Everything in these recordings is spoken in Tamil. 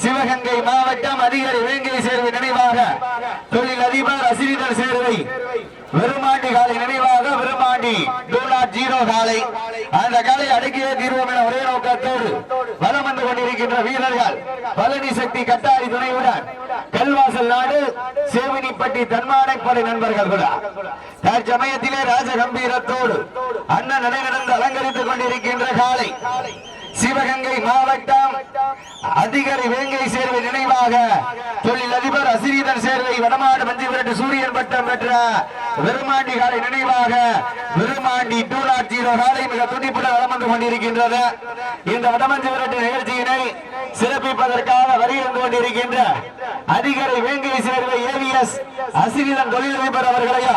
சிவகங்கை மாவட்டம் அதிகாரி வேங்கை சேர்வை நினைவாக தொழில் அதிபர் அசிரிதர் சேர்வை வெறுமாண்டி காலை நினைவாக வெறுமாண்டி டூ நாட் ஜீரோ காலை. அந்த காலை அடக்கிய தீர்வோம் என ஒரே நோக்கத்தோடு வலம் வந்து கொண்டிருக்கின்ற வீரர்கள் பழனி சக்தி கட்டாரி துணையுடன் கல்வாசல் நாடு சேவினிப்பட்டி தன்மானைப்படை நண்பர்கள் கூட. தற்சமயத்திலே ராஜ கம்பீரத்தோடு அண்ணன் நடை நடந்து அலங்கரித்துக் கொண்டிருக்கின்ற காலை. சிவகங்கை மாவட்டம் அதிகாரி வேங்கை சேர்வை நினைவாக தொழிலதிபர் அசிரீதன் சேர்வை வடமாடு மஞ்சி விரட்டு சூரியன் பட்டம் பெற்ற விருமாண்டி காலை நினைவாக விருமாண்டி டூ நாட் ஜீரோ காலை மிக துடிப்புடன் வளம் வந்து கொண்டிருக்கின்றது. இந்த வடமஞ்சி விரட்டு நிகழ்ச்சியினை சிறப்பிப்பதற்காக வருகிறது கொண்டிருக்கின்ற அதிகாரி வேங்கை சேர்வை ஏவிஎஸ் அசிரிதன் தொழிலதிபர் அவர்களையா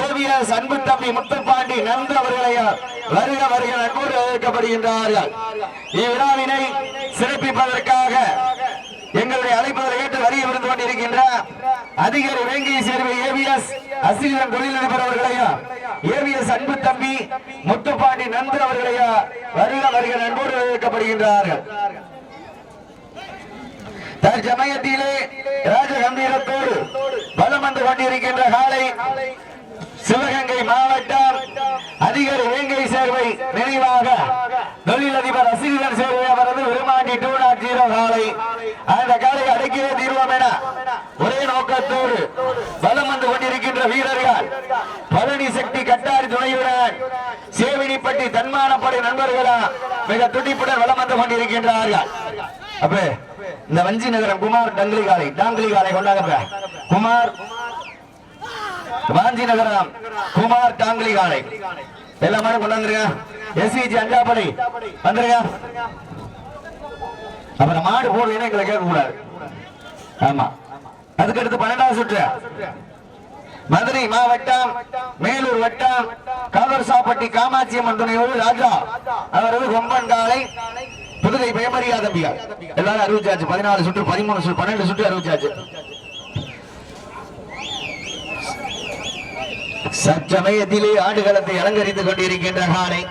ஏவிஎஸ் அன்பு தம்பி முத்துப்பாண்டி நன்று அவர்களையா? வருக வருக அன்போடு அழைக்கப்படுகின்றார்கள் இவ்விழாவினை சிறப்பிப்பதற்காக எங்களுடைய அழைப்பதை ஏற்று வரிய இருந்து கொண்டிருக்கின்ற அதிகாரி வேங்கை சேர்வை ஏவிஎஸ் அசிரிதன் தொழிலதிபர் அவர்களையும் ஏவிஎஸ் அன்பு தம்பி முத்துப்பாண்டி நந்து அவர்களையா? வருக வருக அன்போடு அழைக்கப்படுகின்றார்கள் தற்சமயத்திலே ராஜகம்பீரத்தோடு பலம் வந்து கொண்டிருக்கின்ற காலை சிவகங்கை மாவட்டம் அதிகாரி வேங்கை சேர்வை நினைவாக தொழிலதிபர் அசிரிதன் சேர்வை அவரது விருமாண்டி டூ நாட் ஜீரோ காலை. அந்த காலை அடக்கியே தீர்வோம் என ஒரே நோக்கத்தோடு பலம் வந்து கொண்டிருக்கின்ற வீரர்கள் பழனி சக்தி கட்டாரி துணையுடன் சேவினிப்பட்டி தன்மானப்படை நண்பர்களா மிக துடிப்புடன் வலம் வந்து கொண்டிருக்கின்றார்கள். அப்ப இந்த வஞ்சி நகரம் குமார் டங்கிலி காலை டாங்கிலி காலை கொண்டாங்க குமார் வாஞ்சி நகரம் குமார் டாங்கிலி காலை எல்லா மாடும் கொண்டாந்துருங்க. எஸ்விஜி அஞ்சாப்படை வந்துருங்க. அப்புறம் மாடு போடுவீங்க எங்களை கேட்க கூடாது ஆமா. அதுக்கு அடுத்து பன்னெண்டாவது சுற்று. மதுரை மாவட்டம் மேலூர் வட்டம் கவர்சாப்பட்டி காமாட்சி அம்மன் துணையோடு ராஜா. அவரது கொம்பன் காலை புதுகை பயமரியா தம்பியா எல்லாரும் அறிவிச்சாச்சு பதினாலு சுற்று பதிமூணு சுற்று பன்னெண்டு சுற்று அறிவிச்சாச்சு சச்சமயத்திலே ஆடுகளத்தை அலங்கரித்துக் கொண்டிருக்கின்ற காலை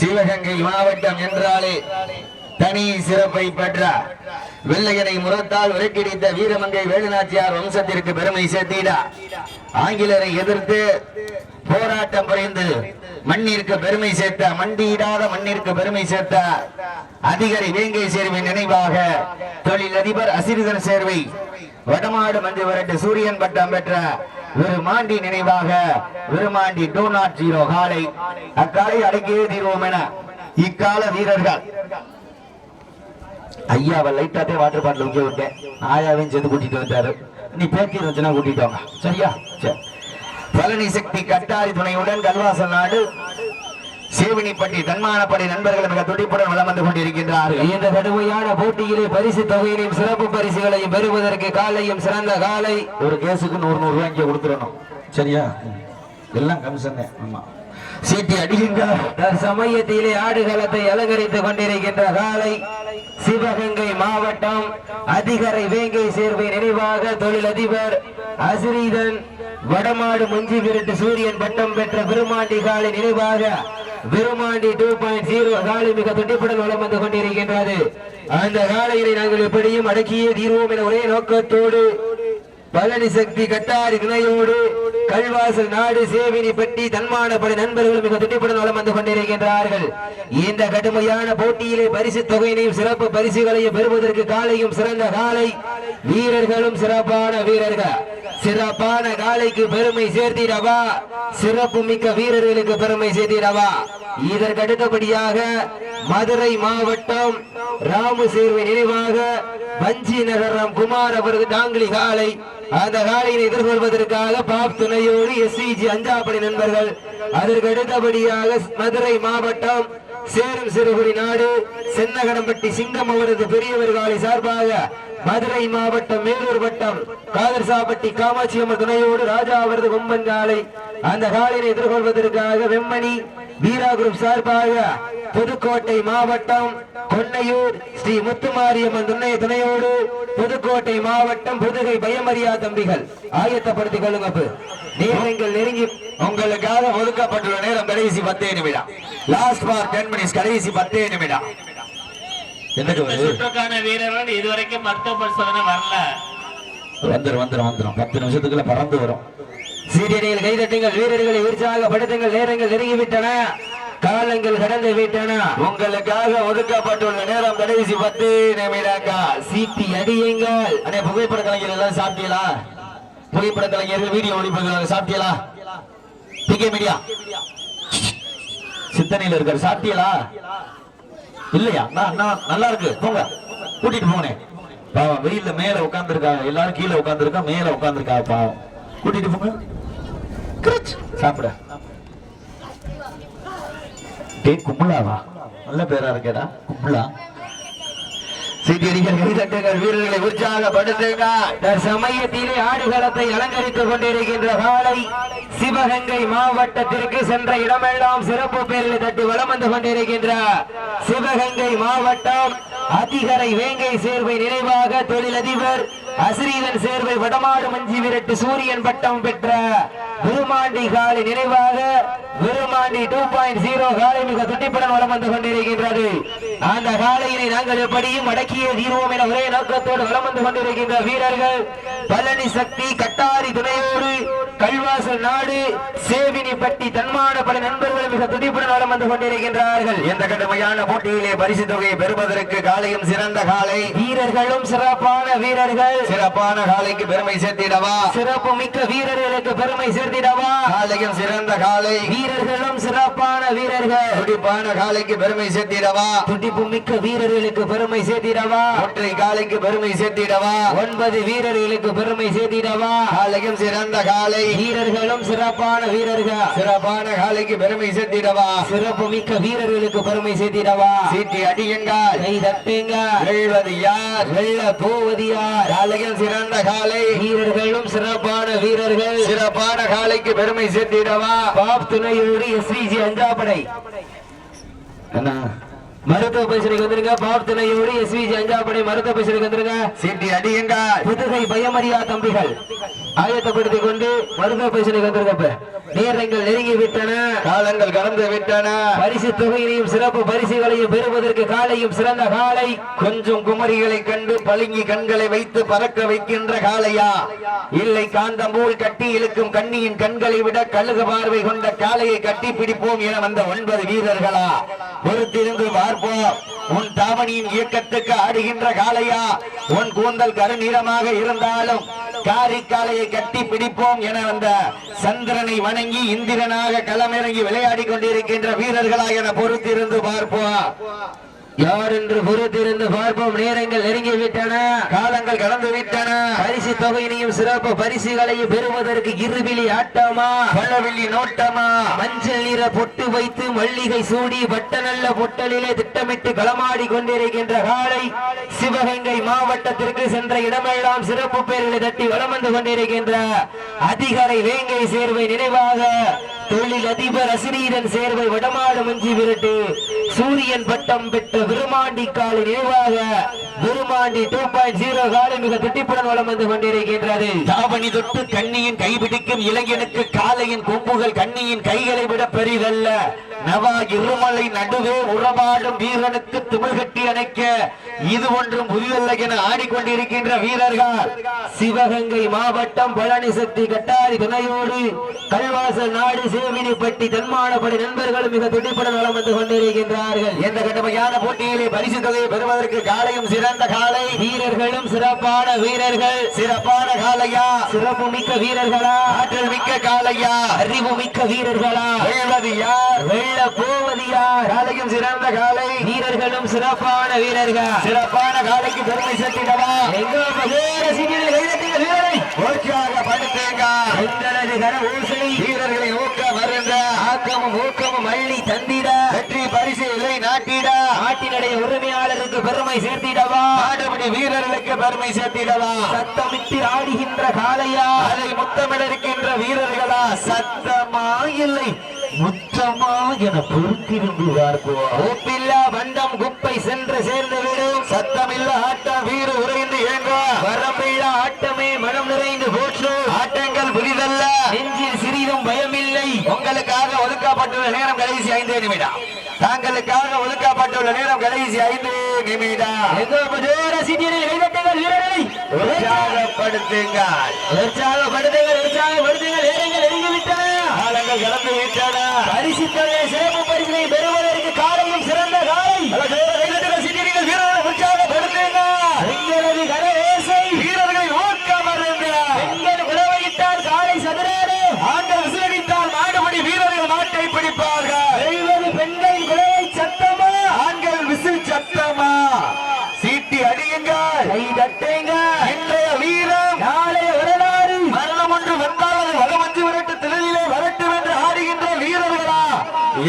சிவகங்கை மாவட்டம் என்றாலே தனி சிறப்பை பெற்ற வெள்ளையனை முரத்தால் விரட்டிடித்த வீரமங்கை வேலுநாச்சியார் வம்சத்திற்கு பெருமை சேர்த்திட. ஆங்கிலரை எதிர்த்து போராட்டம் புரிந்து மண்ணிற்கு பெருமை சேர்த்த மண்டியிடாத மண்ணிற்கு பெருமை சேர்த்த அதிகாரி வேங்கை சேர்வின் நினைவாக தொழிலதிபர் அசிறுதர் சேர்வை வடமாடு மஞ்சு விரட்டு சூரியன் பட்டம் பெற்ற விருமாண்டி நினைவாக விருமாண்டி டூ நாட் ஜீரோ காலை அக்காலை அடக்கியே தீர்வோம் என இக்கால வீரர்கள். ஐயாவை லைட்டாத்தே வாட்டர் பாட்டில் விட்டேன் ஆயாவையும் சேர்ந்து கூட்டிட்டு வந்தாரு. நீ பேக்கி இருந்துச்சுன்னா கூட்டிட்டு வாங்க. சரியா? சரி. பழனி சக்தி கட்டாரி துணையுடன் கல்வாசல் நாடு சேவினிப்பட்டி தன்மானப்படை நண்பர்கள் மிக துடிப்புடன் வலம் வந்து கொண்டிருக்கின்றார்கள். இந்த கடுமையான போட்டியிலே பரிசு தொகையினையும் சிறப்பு பரிசுகளையும் பெறுவதற்கு காலையும் சிறந்த காலை. ஒரு கேஸுக்கு நூறு நூறு ரூபாய் இங்க கொடுத்துடணும். சரியா? எல்லாம் கமிஷன் ஆமா. சீட்டி அடிக்குங்க தற்சமயத்திலே ஆடுகளத்தை அலங்கரித்துக் கொண்டிருக்கின்ற காலை. சிவகங்கை மாவட்டம் அதிகரை வேங்கை சேர்வை நினைவாக தொழிலதிபர் அசிரீதன் வடமாடு முஞ்சி விரட்டு சூரியன் பட்டம் பெற்ற பெருமாண்டி காலை நினைவாக பெருமாண்டி டூ பாயிண்ட் ஜீரோ காலை மிக துடிப்புடன் வளம் வந்து கொண்டிருக்கின்றது. அந்த காலையினை நாங்கள் எப்படியும் அடக்கியே தீர்வோம் என ஒரே நோக்கத்தோடு பழனி சக்தி கட்டாரி இணையோடு கல்வாசல் நாடு சேவினி பெட்டி தன்மானப்படை நண்பர்கள் மிக துடிப்புடன் வளம் வந்து கொண்டிருக்கின்றார்கள். இந்த கடுமையான போட்டியிலே பரிசு தொகையினையும் சிறப்பு பரிசுகளையும் பெறுவதற்கு காலையும் சிறந்த காலை வீரர்களும் சிறப்பான வீரர்கள். சிறப்பான காலைக்கு பெருமை சேர்த்திடவா? சிறப்பு மிக்க வீரர்களுக்கு பெருமை சேர்த்திடவா? இதற்கு அடுத்தபடியாக மதுரை மாவட்டம் ராமு சேர்வை நினைவாக வஞ்சி நகரம் குமார் அவரது டாங்கிலி காலை. அந்த காலையை எதிர்கொள்வதற்காக பாப் துணையோடு எஸ்இஜி அஞ்சாப்படி நண்பர்கள். அதற்கு அடுத்தபடியாக மதுரை மாவட்டம் சேரும் சிறுகுடி நாடு சென்னகடம்பட்டி சிங்கம் அவரது பெரியவர் காலை சார்பாக மதுரை மாவட்டம் மேலூர் வட்டம் காதர்சாப்பட்டி காமாட்சி அம்மன் துணையோடு ராஜா அவரது கொம்பன் காலை. அந்த காலையை எதிர்கொள்வதற்காக வெம்மணி வீரா குரூப் சார்பாக புதுக்கோட்டை மாவட்டம் கொன்னையூர் ஸ்ரீ முத்துமாரியம்மன் துணை துணையோடு புதுக்கோட்டை மாவட்டம் புதுகை பயமரியா தம்பிகள். ஆயத்தப்படுத்திக் கொள்ளுங்க. நேரங்கள் நெருங்கி உங்களுக்காக ஒதுக்கப்பட்டுள்ள நேரம் கடைசி பத்தே நிமிடம். லாஸ்ட் ஃபார் டென் மினிட்ஸ் கடைசி பத்தே நிமிடம். சுற்றுக்கான வீரர்கள் இதுவரைக்கும் மருத்துவ பரிசோதனை வரல. வந்துரும் வந்துரும் வந்துரும். பத்து நிமிஷத்துக்குள்ள பறந்து வரும். சீரியடியில் கைதட்டுங்கள் வீரர்களை உற்சாகப்படுத்துங்கள். நேரங்கள் நெருங்கிவிட்டன. காலங்கள் கடந்து விட்டன. உங்களுக்காக ஒதுக்கப்பட்டுள்ள நேரம் கடைசி பத்து நிமிடங்கள். சீட்டி அடியுங்கள். அண்ணே புகைப்பட கலைஞர் எல்லாம் சாப்பிட்டீங்களா? புகைப்பட கலைஞர்கள் வீடியோ ஒளிப்பதிவு சாப்பிட்டீங்களா? PK media. சித்தனையில் இருக்கார் சாப்பிட்டீங்களா? இல்லையா? நான் நல்லா இருக்கு. போங்க. கூட்டிட்டு போனேன் பாவம் வெயில்ல மேல உட்கார்ந்துருக்காங்க. எல்லாரும் கீழே உட்காந்துருக்கா மேல உட்கார்ந்துருக்காங்க பாவம். கூட்டிட்டு போங்க. சாப்பிட. டேய் கும்பலாவா? நல்ல பேரா இருக்கேடா கும்பலா? சீட்டியடிகள் கைதட்டுங்கள் வீரர்களை உற்சாகப்படுத்துங்க தற்சமயத்திலே ஆடுகளத்தை அலங்கரித்துக் கொண்டிருக்கின்ற காலை சிவகங்கை மாவட்டத்திற்கு சென்ற இடமெல்லாம் சிறப்பு பேரில் தட்டி வளம் வந்து கொண்டிருக்கின்ற சிவகங்கை மாவட்டம் அதிகரை வேங்கை சேர்வை நினைவாக தொழிலதிபர் அசிரீதன் சேர்வை வடமாடு மஞ்சி விரட்டு சூரியன் பட்டம் பெற்ற விருமாண்டி காலை நினைவாக விருமாண்டி டூ பாயிண்ட் ஜீரோ காலை மிக துட்டிப்புடன் வளம் வந்து கொண்டிருக்கின்றது. அந்த காலையினை நாங்கள் எப்படியும் அடக்கிய தீர்வோம் என ஒரே நோக்கத்தோடு வலம் வந்து கொண்டிருக்கின்ற வீரர்கள். பழனி சக்தி கட்டாரி துணையோடு கல்வாசல் நாடு சேவினிப்பட்டி தன்மான பல நண்பர்கள் மிக துடிப்புடன் வளம் வந்து கொண்டிருக்கின்றார்கள். எந்த கடுமையான போட்டியிலே பரிசு தொகையை பெறுவதற்கு காலையும் சிறந்த காலை வீரர்களும் சிறப்பான வீரர்கள். சிறப்பான காலைக்கு பெருமை சேர்த்திடவா? சிறப்பு மிக்க வீரர்களுக்கு பெருமை காலையும் சிறந்த காலை. வீரர்களும் சிறப்பான வீரர்கள். துடிப்பான காலைக்கு பெருமை சேர்த்திடவா? துடிப்பு மிக்க வீரர்களுக்கு பெருமை சேர்த்திடவா? ஒற்றை காலைக்கு பெருமை சேர்த்திடவா? ஒன்பது வீரர்களுக்கு பெருமை சேர்த்திடவா? காலையும் சிறந்த காலை. வீரர்களும் சிறப்பான வீரர்கள். சிறப்பான காலைக்கு பெருமை சேர்த்திடவா? சிறப்பு மிக்க வீரர்களுக்கு பெருமை சேர்த்திடவா? சீட்டி அடியுங்கள். கை வெல்வது யார்? வெள்ள போவது யார்? காலையும் சிறந்த காலை. வீரர்களும் சிறப்பான வீரர்கள். சிறப்பான காலைக்கு பெருமை சேர்த்திடவா? பாப் துணையோடு எஸ்விஜி அஞ்சாப்படை. என்ன மருத்துவ பரிசனைக்கு வந்துருங்க. பாப் துணையோடு எஸ்விஜி அஞ்சாப்படை மருத்துவ பரிசனைக்கு வந்துருங்க. சீட்டி அடியுங்கள் புதுகை பயமறியா தம்பிகள். ஆயத்தப்படுத்திக் கொண்டு மருத்துவ பரிசனைக்கு வந்துருங்க நேரங்கள் நெருங்கி விட்டன. காலங்கள் கடந்து விட்டன. பரிசு தொகையினையும் சிறப்பு பரிசுகளையும் பெறுவதற்கு காலையும் சிறந்த காலை. கொஞ்சம் குமரிகளை கண்டு பளிங்கி கண்களை வைத்து பறக்க வைக்கின்ற காளையா? இல்லை காந்தம் போல் கட்டி இழுக்கும் கண்ணியின் கண்களை விட கழுகு பார்வை கொண்ட காளையை கட்டி பிடிப்போம் என வந்த ஒன்பது வீரர்களா? பொறுத்திருந்து பார்ப்போம். உன் தாவணியின் இயக்கத்துக்கு ஆடுகின்ற காளையா? உன் கூந்தல் கருநீளமாக இருந்தாலும் காரிக்காலையை கட்டி பிடிப்போம் என வந்த சந்திரனை வணங்கி இந்திரனாக களமிறங்கி விளையாடி கொண்டிருக்கின்ற வீரர்களாக என பொறுத்திருந்து பார்ப்போம். யார் என்று பொறுத்திருந்து பார்ப்போம். நேரங்கள் நெருங்கி விட்டன காலங்கள் கடந்து விட்டன பரிசு தொகையினையும் சிறப்பு பரிசுகளையும் பெறுவதற்கு இருவிழி ஆட்டமா? பழவில்லி நோட்டமா? மஞ்சள் நிற பொட்டு வைத்து மல்லிகை சூடி வட்ட நல்ல பொட்டலிலே திட்டமிட்டு களமாடி கொண்டிருக்கின்ற காலை சிவகங்கை மாவட்டத்திற்கு சென்ற இடமெல்லாம் சிறப்பு பேர்களை தட்டி வலம் வந்து கொண்டிருக்கின்ற அதிகாரை வேங்கை சேர்வை நினைவாக தொழில் அதிபர் அசிரீரன் சேர்வை வடமாடு மஞ்சி விரட்டு. சூரியன் பட்டம் பெற்ற விருமாண்டி காலை நினைவாக விருமாண்டி டூ பாயிண்ட் ஜீரோ காலை மிக திட்டிப்புடன் வளம் வந்து கொண்டிருக்கின்றது. தாவணி தொட்டு கண்ணியின் கைபிடிக்கும் இளைஞனுக்கு காலையின் கொம்புகள் கண்ணியின் கைகளை விட பெரிதல்ல. நவா இருமலை நடுவே உறவாடும் வீரனுக்கு துமிழ் கட்டி அணைக்க இது ஒன்றும் புதிதல்ல என ஆடிக்கொண்டிருக்கின்ற வீரர்கள். சிவகங்கை மாவட்டம் பழனி சக்தி கட்டாரி துணையோடு கல்வாசல் நாடு சேமினிப்பட்டி தன்மானப்படி நண்பர்களும் மிக துடிப்புடன் நலம் வந்து கொண்டிருக்கின்றார்கள். எந்த கடுமையான போட்டியிலே பரிசு தொகையை பெறுவதற்கு காலையும் சிறந்த காலை. வீரர்களும் சிறப்பான வீரர்கள். சிறப்பான காலையா? சிறப்பு மிக்க வீரர்களா? ஆற்றல் மிக்க காலையா? அறிவு மிக்க வீரர்களா? வெல்வது யார்? வெள்ள போவது யார் காலையும் சிறந்த காலை. வீரர்களும் சிறப்பான வீரர்கள். சிறப்பான காலைக்கு பெருமை சேர்த்திடவா எங்க சிங்கில் கைதட்டிய வீரரை. ஓசை. வீரர்களை ஊக்க வருங்க ஆக்கமும் ஊக்கமும் பெருமை சேர்த்திடவா? ஆடுபடி வீரர்களுக்கு பெருமை சேர்த்திடவா? சத்தமிட்டு ஆடுகின்ற காளையா? அதை முத்தமிட இருக்கின்ற வீரர்களா? சத்தமா இல்லை முத்தமா என பொறுத்திருந்து பார்ப்போம். ஒப்பில்லா வண்டம் குப்பை சென்று சேர்ந்து விடும். சத்தமில்ல ஆட்டம் வீர உறைந்து ஏங்க வரம்பில்லா ஆட்டமே மனம் நிறைந்து போற்று ஆட்டங்கள் புரிதல்ல நெஞ்சில் பயமில்லை. உங்களுக்காக ஒதுக்கப்பட்டுள்ள நேரம் கடைசி ஐந்து நிமிடம். தாங்களுக்காக ஒதுக்கப்பட்டுள்ள நேரம் கடைசி ஐந்து நிமிடம். உற்சாகப்படுத்துங்கள். உற்சாகப்படுத்துங்கள் உற்சாகப்படுத்துங்கள். நேரங்கள் நெருங்கிவிட்டன காலங்கள் கடந்து விட்டன. பரிசு தொகை சிறப்பு பரிசினை பெறுவதற்கு காலையும் சிறந்த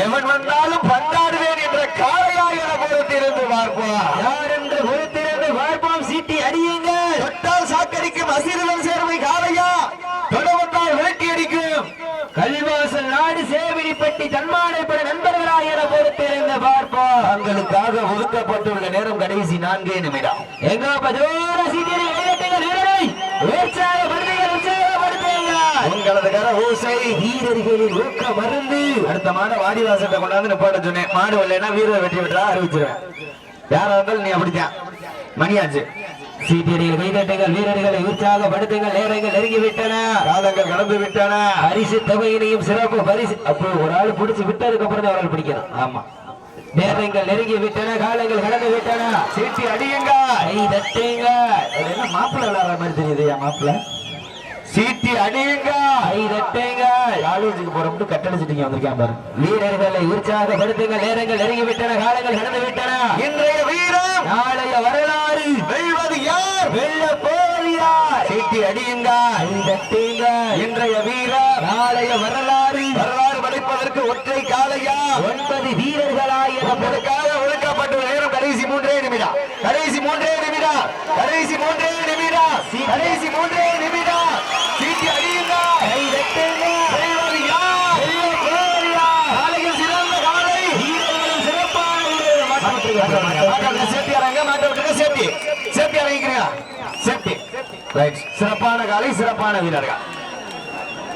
எவன் வந்தாலும் பந்தாடுவேன் என்ற காளையாக என பொறுத்திருந்து பார்ப்போம். யார் என்று பொறுத்திருந்து பார்ப்போம்? சீட்டி அடியுங்க தொட்டால் சாக்கடிக்கும் அசீரதன் சேர்வை காளையா? தொட வந்தால் விரட்டி அடிக்கும். கல்வாசல் நாடு சேவிரிப்பட்டி தன்மானைப்பட நண்பர்களாக என பொறுத்திருந்து பார்ப்போம். தங்களுக்காக ஒதுக்கப்பட்டுள்ள நேரம் கடைசி நான்கே நிமிடம். எங்க பஜோர சீட்டியரில் வீரர்களின் ஊக்க மருந்து. அடுத்த மாட வாடிவாசத்தை கொண்டாந்து நிப்பாட்ட சொன்னேன். மாடு வரலைன்னா வீரர் வெற்றி பெற்றா அறிவிச்சிருவேன். யாரா இருந்தாலும் நீ அப்படித்தான். மணியாச்சு. சீட்டியடிகள் கைதட்டுங்கள் வீரர்களை உற்சாகப்படுத்துங்கள். நேரங்கள் நெருங்கி விட்டன காலங்கள் கடந்து விட்டன. பரிசு தொகையினையும் சிறப்பு பரிசு. அப்போ ஒரு ஆள் பிடிச்சு விட்டதுக்கு அப்புறம் தான் அவரால் பிடிக்கணும். ஆமா. நேரங்கள் நெருங்கி விட்டன காலங்கள் கடந்து விட்டன. சீட்டி அடியுங்க. கை தட்டுங்க. மாப்பிள்ள விளையாடுற மாதிரி தெரியுது என் மாப்பிள்ள? சீட்டி அடியுங்க. கை தட்டுங்க காலேஜுக்கு போறப்பட்டு கட்டடிச்சிட்டீங்க வந்திருக்கேன் பாரு. வீரர்களை உற்சாகப்படுத்துங்கள். நேரங்கள் நெருங்கி விட்டன காலங்கள் கடந்து விட்டன இன்றைய வீரம் நாளைய வரலாறு. வெல்வது யார்? வெல்ல சீட்டி இன்றைய வீரம் நாளைய வரலாறு. வரலாறு படைப்பதற்கு ஒற்றை காலையா ஒன்பது வீரர்களாய உங்களுக்காக ஒதுக்கப்பட்டுள்ள நேரம் கடைசி மூன்றே நிமிடம். கடைசி மூன்றே நிமிடம். கடைசி மூன்றே நிமிடம். கடைசி மூன்றே நிமிடம். சிறப்பான காலை சிறப்பான வீரர்கள்.